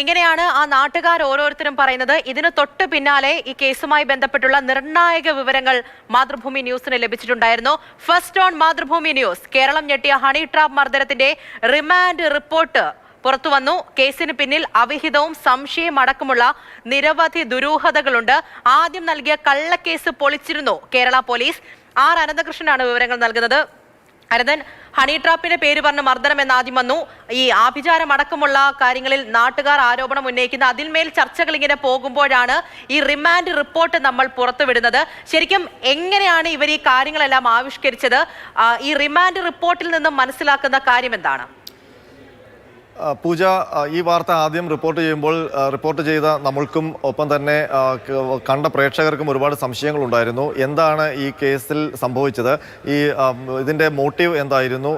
ഇങ്ങനെയാണ് ആ നാട്ടുകാർ ഓരോരുത്തരും പറയുന്നത്. ഇതിന് തൊട്ട് പിന്നാലെ ഈ കേസുമായി ബന്ധപ്പെട്ടുള്ള നിർണായക വിവരങ്ങൾ മാതൃഭൂമി ന്യൂസിന് ലഭിച്ചിട്ടുണ്ടായിരുന്നു. First on Mathrubhumi news. Keralam ഞെട്ടിയ honey trap മർദ്ദനത്തിന്റെ റിമാൻഡ് റിപ്പോർട്ട് പുറത്തു വന്നു. കേസിന് പിന്നിൽ അവിഹിതവും സംശയം അടക്കമുള്ള നിരവധി ദുരൂഹതകളുണ്ട്. ആദ്യം നൽകിയ കള്ളക്കേസ് പൊളിച്ചിരുന്നു കേരള പോലീസ്. ആർ അനന്തകൃഷ്ണനാണ് വിവരങ്ങൾ നൽകുന്നത്. അനന്തൻ ഹണി ട്രാപ്പിന്റെ പേര് പറഞ്ഞ് മർദ്ദനം എന്ന് ആദ്യം വന്നു. ഈ ആഭിചാരം അടക്കമുള്ള കാര്യങ്ങളിൽ നാട്ടുകാർ ആരോപണം ഉന്നയിക്കുന്ന അതിന്മേൽ ചർച്ചകൾ ഇങ്ങനെ പോകുമ്പോഴാണ് ഈ റിമാൻഡ് റിപ്പോർട്ട് നമ്മൾ പുറത്തുവിടുന്നത്. ശരിക്കും എങ്ങനെയാണ് ഇവർ ഈ കാര്യങ്ങളെല്ലാം ആവിഷ്കരിച്ചത്? ഈ റിമാൻഡ് റിപ്പോർട്ടിൽ നിന്നും മനസ്സിലാക്കുന്ന കാര്യം എന്താണ്? പൂജ ഈ വാർത്ത ആദ്യം റിപ്പോർട്ട് ചെയ്യുമ്പോൾ റിപ്പോർട്ട് ചെയ്ത നമ്മൾക്കും ഒപ്പം തന്നെ കണ്ട പ്രേക്ഷകർക്കും ഒരുപാട് സംശയങ്ങൾ ഉണ്ടായിരുന്നു. എന്താണ് ഈ കേസിൽ സംഭവിച്ചത്? ഈ ഇതിന്റെ മോട്ടീവ് എന്തായിരുന്നു?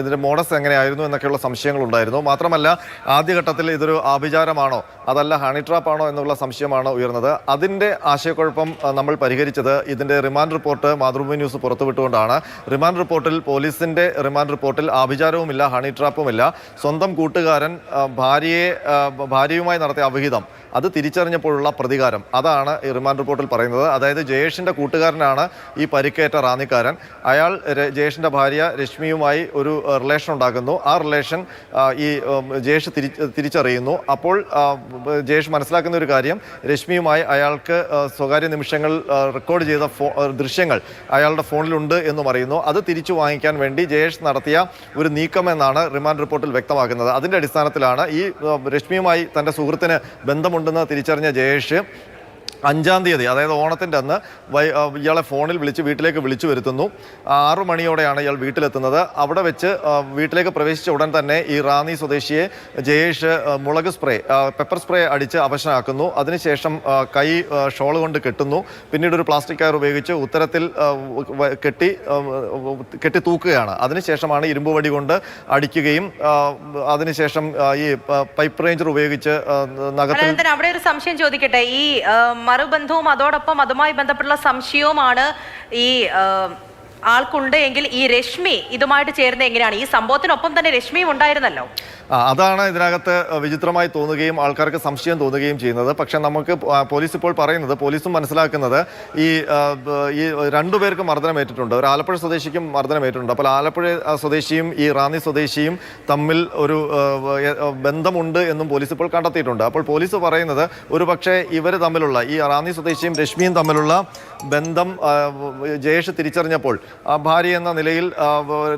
ഇതിന്റെ മോഡസ് എങ്ങനെയായിരുന്നു എന്നൊക്കെയുള്ള സംശയങ്ങളുണ്ടായിരുന്നു മാത്രമല്ല ആദ്യഘട്ടത്തിൽ ഇതൊരു ആഭിചാരമാണോ? അതല്ല ഹണി ട്രാപ്പ് ആണോ എന്നുള്ള സംശയമാണ് ഉയർന്നത്. അതിന്റെ ആശയക്കുഴപ്പം നമ്മൾ പരിഹരിച്ചത് ഇതിന്റെ റിമാൻഡ് റിപ്പോർട്ട് മാതൃഭൂമി ന്യൂസ് പുറത്തുവിട്ടുകൊണ്ടാണ്. റിമാൻഡ് റിപ്പോർട്ടിൽ പോലീസിന്റെ റിമാൻഡ് റിപ്പോർട്ടിൽ ആഭിചാരവുമില്ല ഹണി ട്രാപ്പുമില്ല സ്വന്തം കൂട്ടുകാരൻ ഭാര്യയെ ഭാര്യയുമായി നടത്തിയ അവിഹിതം അത് തിരിച്ചറിഞ്ഞപ്പോഴുള്ള പ്രതികാരം. അതാണ് ഈ റിമാൻഡ് റിപ്പോർട്ടിൽ പറയുന്നത്. അതായത് ജയേഷിന്റെ കൂട്ടുകാരനാണ് ഈ പരിക്കേറ്റ റാന്നിക്കാരൻ. അയാൾ ജയേഷിന്റെ ഭാര്യ രശ്മിയുമായി ഒരു റിലേഷൻ ഉണ്ടാക്കുന്നു. ആ റിലേഷൻ ഈ ജയേഷ് തിരി തിരിച്ചറിയുന്നു. അപ്പോൾ ജയേഷ് മനസ്സിലാക്കുന്ന ഒരു കാര്യം രശ്മിയുമായി അയാൾക്ക് സ്വകാര്യ നിമിഷങ്ങൾ റെക്കോർഡ് ചെയ്ത ദൃശ്യങ്ങൾ അയാളുടെ ഫോണിലുണ്ട് എന്നും അറിയുന്നു. അത് തിരിച്ചു വാങ്ങിക്കാൻ വേണ്ടി ജയേഷ് നടത്തിയ ഒരു നീക്കമെന്നാണ് റിമാൻഡ് റിപ്പോർട്ടിൽ വ്യക്തമാക്കുന്നത്. അതിന്റെ അടിസ്ഥാനത്തിലാണ് ഈ രശ്മിയുമായി തന്റെ സുഹൃത്തിന് ബന്ധമുണ്ടെന്ന് തിരിച്ചറിഞ്ഞ ജയേഷ്. അഞ്ചാം തീയതി അതായത് ഓണത്തിന്റെ അന്ന് ഇയാളെ ഫോണിൽ വിളിച്ച് വീട്ടിലേക്ക് വിളിച്ചു വരുത്തുന്നു. ആറു മണിയോടെയാണ് ഇയാൾ വീട്ടിലെത്തുന്നത്. അവിടെ വെച്ച് വീട്ടിലേക്ക് പ്രവേശിച്ച ഉടൻ തന്നെ ഈ റാന്നി സ്വദേശിയെ ജയേഷ് മുളക് സ്പ്രേ പെപ്പർ സ്പ്രേ അടിച്ച് അവശനാക്കുന്നു. അതിനുശേഷം കൈ ഷോൾ കൊണ്ട് കെട്ടുന്നു. പിന്നീട് ഒരു പ്ലാസ്റ്റിക് കയർ ഉപയോഗിച്ച് ഉത്തരത്തിൽ കെട്ടി കെട്ടി തൂക്കുകയാണ്. അതിനുശേഷമാണ് ഇരുമ്പ് വടി കൊണ്ട് അടിക്കുകയും അതിനുശേഷം ഈ പൈപ്പ് റേഞ്ചർ ഉപയോഗിച്ച് നഗരം അവിടെ ഒരു സംശയം ചോദിക്കട്ടെ. ഈ മറുബന്ധവും അതോടൊപ്പം അതുമായി ബന്ധപ്പെട്ടുള്ള സംശയവുമാണ് ഈ ആൾക്കുണ്ട് എങ്കിൽ ഈ രശ്മി ഇതുമായിട്ട് ചേരുന്നത് എങ്ങനെയാണ്? ഈ സംഭവത്തിനൊപ്പം തന്നെ രശ്മിയും ഉണ്ടായിരുന്നല്ലോ. അതാണ് ഇതിനകത്ത് വിചിത്രമായി തോന്നുകയും ആൾക്കാർക്ക് സംശയം തോന്നുകയും ചെയ്യുന്നത്. പക്ഷെ നമുക്ക് പോലീസ് ഇപ്പോൾ പറയുന്നത് പോലീസും മനസ്സിലാക്കുന്നത് ഈ ഈ രണ്ടുപേർക്ക് മർദ്ദനമേറ്റിട്ടുണ്ട്. ഒരു ആലപ്പുഴ സ്വദേശിക്കും മർദ്ദനമേറ്റിട്ടുണ്ട്. അപ്പോൾ ആലപ്പുഴ സ്വദേശിയും ഈ റാന്നി സ്വദേശിയും തമ്മിൽ ഒരു ബന്ധമുണ്ട് എന്നും പോലീസ് ഇപ്പോൾ കണ്ടെത്തിയിട്ടുണ്ട്. അപ്പോൾ പോലീസ് പറയുന്നത് ഒരു പക്ഷേ ഇവർ തമ്മിലുള്ള ഈ റാന്നി സ്വദേശിയും രശ്മിയും തമ്മിലുള്ള ബന്ധം ജയേഷ് തിരിച്ചറിഞ്ഞപ്പോൾ ഭാര്യ എന്ന നിലയിൽ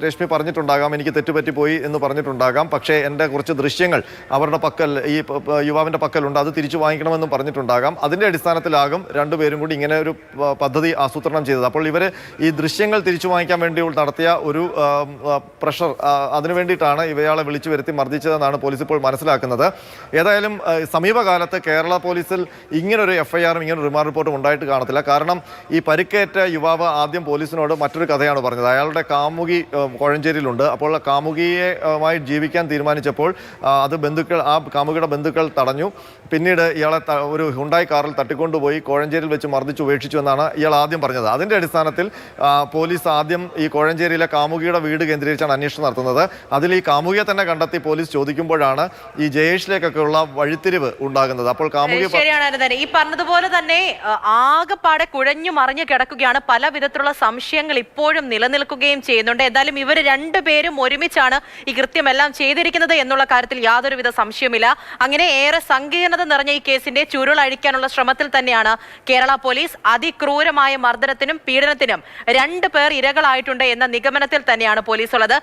രശ്മി പറഞ്ഞിട്ടുണ്ടാകാം എനിക്ക് തെറ്റുപറ്റിപ്പോയി എന്ന് പറഞ്ഞിട്ടുണ്ടാകാം. പക്ഷേ എന്റെ കുറച്ച് ദൃശ്യങ്ങൾ അവരുടെ പക്കൽ ഈ യുവാവിന്റെ പക്കലുണ്ട് അത് തിരിച്ചു വാങ്ങിക്കണമെന്നും പറഞ്ഞിട്ടുണ്ടാകാം. അതിന്റെ അടിസ്ഥാനത്തിലാകും രണ്ടുപേരും കൂടി ഇങ്ങനെ ഒരു പദ്ധതി ആസൂത്രണം ചെയ്തത്. അപ്പോൾ ഇവർ ഈ ദൃശ്യങ്ങൾ തിരിച്ചു വാങ്ങിക്കാൻ വേണ്ടി നടത്തിയ ഒരു പ്രഷർ അതിനു വേണ്ടിയിട്ടാണ് ഇവയാളെ വിളിച്ചു വരുത്തി മർദ്ദിച്ചതെന്നാണ് പോലീസ് ഇപ്പോൾ മനസ്സിലാക്കുന്നത്. ഏതായാലും സമീപകാലത്ത് കേരള പോലീസിൽ ഇങ്ങനൊരു എഫ്ഐആറും ഇങ്ങനൊരു റിമാൻഡ് റിപ്പോർട്ടും ഉണ്ടായിട്ട് കാണത്തില്ല. കാരണം ഈ പരിക്കേറ്റ യുവാവ് ആദ്യം പോലീസിനോട് മറ്റൊരു കഥയാണ് പറഞ്ഞത്. അയാളുടെ കാമുകി കോഴഞ്ചേരിയിലുണ്ട്. അപ്പോൾ കാമുകിയുമായി ജീവിക്കാൻ തീരുമാനിച്ചപ്പോൾ അത് ബന്ധുക്കൾ ആ കാമുകിയുടെ ബന്ധുക്കൾ തടഞ്ഞു. പിന്നീട് ഇയാളെ ഒരു ഹുണ്ടായി കാറിൽ തട്ടിക്കൊണ്ടുപോയി കോഴഞ്ചേരിയിൽ വെച്ച് മർദ്ദിച്ച് ഉപേക്ഷിച്ചു എന്നാണ് ഇയാൾ ആദ്യം പറഞ്ഞത്. അതിന്റെ അടിസ്ഥാനത്തിൽ പോലീസ് ആദ്യം ഈ കോഴഞ്ചേരിയിലെ കാമുകിയുടെ വീട് കേന്ദ്രീകരിച്ചാണ് അന്വേഷണം നടത്തുന്നത്. അതിൽ ഈ കാമുകിയെ തന്നെ കണ്ടെത്തി പോലീസ് ചോദിക്കുമ്പോഴാണ് ഈ ജയേഷിലേക്കൊക്കെയുള്ള വഴിത്തിരിവ് ഉണ്ടാകുന്നത്. അപ്പോൾ കാമുകി ശരിയാണ് ഈ പറഞ്ഞതുപോലെ തന്നെ ആകെപ്പാടെ കുഴഞ്ഞു മറിഞ്ഞു കിടക്കുകയാണ് പല വിധത്തിലുള്ള സംശയങ്ങൾ ഇപ്പോഴും നിലനിൽക്കുകയും ചെയ്യുന്നുണ്ട്. എന്തായാലും ഇവർ രണ്ടുപേരും ഒരുമിച്ചാണ് ഈ കൃത്യമെല്ലാം ചെയ്തിരിക്കുന്നത് എന്നുള്ള കാര്യത്തിൽ യാതൊരുവിധ സംശയമില്ല അങ്ങനെ ഏറെ സങ്കീർണത നിറഞ്ഞ ഈ കേസിന്റെ ചുരുൾ അഴിക്കാനുള്ള ശ്രമത്തിൽ തന്നെയാണ് കേരള പോലീസ് അതിക്രൂരമായ മർദ്ദനത്തിനും പീഡനത്തിനും രണ്ടു പേർ ഇരകളായിട്ടുണ്ട് എന്ന നിഗമനത്തിൽ തന്നെയാണ് പോലീസ് ഉള്ളത്